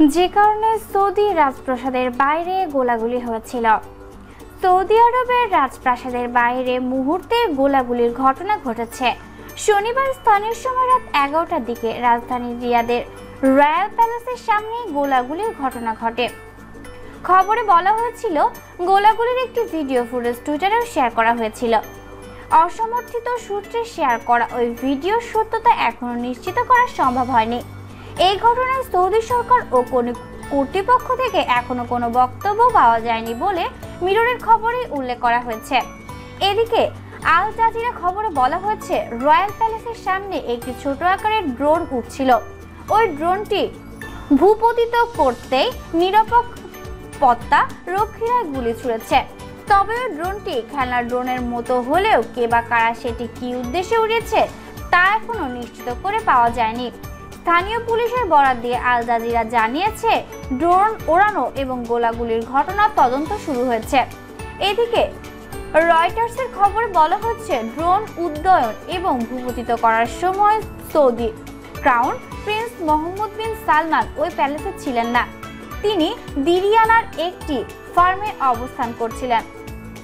যে কারণে সৌদি রাজপ্রাসাদের বাইরে গোলাগুলি হয়েছিল। সৌদি আরবের রাজপ্রাসাদের বাইরে মুহূর্তে গোলাগুলির ঘটনা ঘটেছে। শনিবার স্থানীয় সময় রাত এগারোটার দিকে রাজধানী রিয়াদের রয়্যাল প্যালেসের সামনে গোলাগুলির ঘটনা ঘটে। খবরে বলা হয়েছিল, গোলাগুলির একটি ভিডিও ফুটেজ টুইটারেও শেয়ার করা হয়েছিল। অসমর্থিত সূত্রে শেয়ার করা ওই ভিডিও সত্যতা এখনও নিশ্চিত করা সম্ভব হয়নি। এই ঘটনায় সৌদি সরকার ও কর্তৃপক্ষ থেকে এখনও কোনো বক্তব্য পাওয়া যায়নি বলে মিররের খবরে উল্লেখ করা হয়েছে। এদিকে আল জাজিরা খবরে বলা হয়েছে, রয়্যাল প্যালেসের সামনে একটি ছোট আকারের ড্রোন উঠছিল। ওই ড্রোনটি ভূপতিত করতেই নিরাপত্তা রক্ষীরা গুলি ছুড়েছে। তবে ওই ড্রোনটি খেলনার ড্রোনের মতো হলেও কে বা কারা সেটি কি উদ্দেশ্যে উড়িয়েছে তা এখনও নিশ্চিত করে পাওয়া যায়নি। স্থানীয় পুলিশের বরাত দিয়ে আল জাজিরা জানিয়েছে, ড্রোন ওড়ানো এবং গোলাগুলির ঘটনার তদন্ত শুরু হয়েছে। এদিকে, রয়টার্সের খবরে বলা হচ্ছে, ড্রোন উড্ডয়ন এবং ভূপতিত করার সময় Saudi crown prince Mohammed bin Salman ওই প্যালেসে ছিলেন না। তিনি দিরিয়ানার একটি ফার্মে অবস্থান করছিলেন।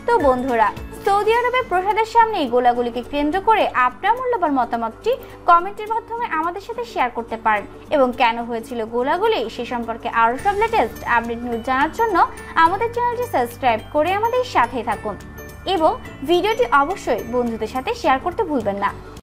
তো বন্ধুরা সৌদি আরবের প্রসাদের সামনে এই গোলাগুলিকে কেন্দ্র করে আপনার মূল্যবান মতামতটি কমেন্টের মাধ্যমে আমাদের সাথে শেয়ার করতে পারেন। এবং কেন হয়েছিল গোলাগুলি সে সম্পর্কে আরও সব লেটেস্ট আপডেট নিউজ জানার জন্য আমাদের চ্যানেলটি সাবস্ক্রাইব করে আমাদের সাথেই থাকুন। এবং ভিডিওটি অবশ্যই বন্ধুদের সাথে শেয়ার করতে ভুলবেন না।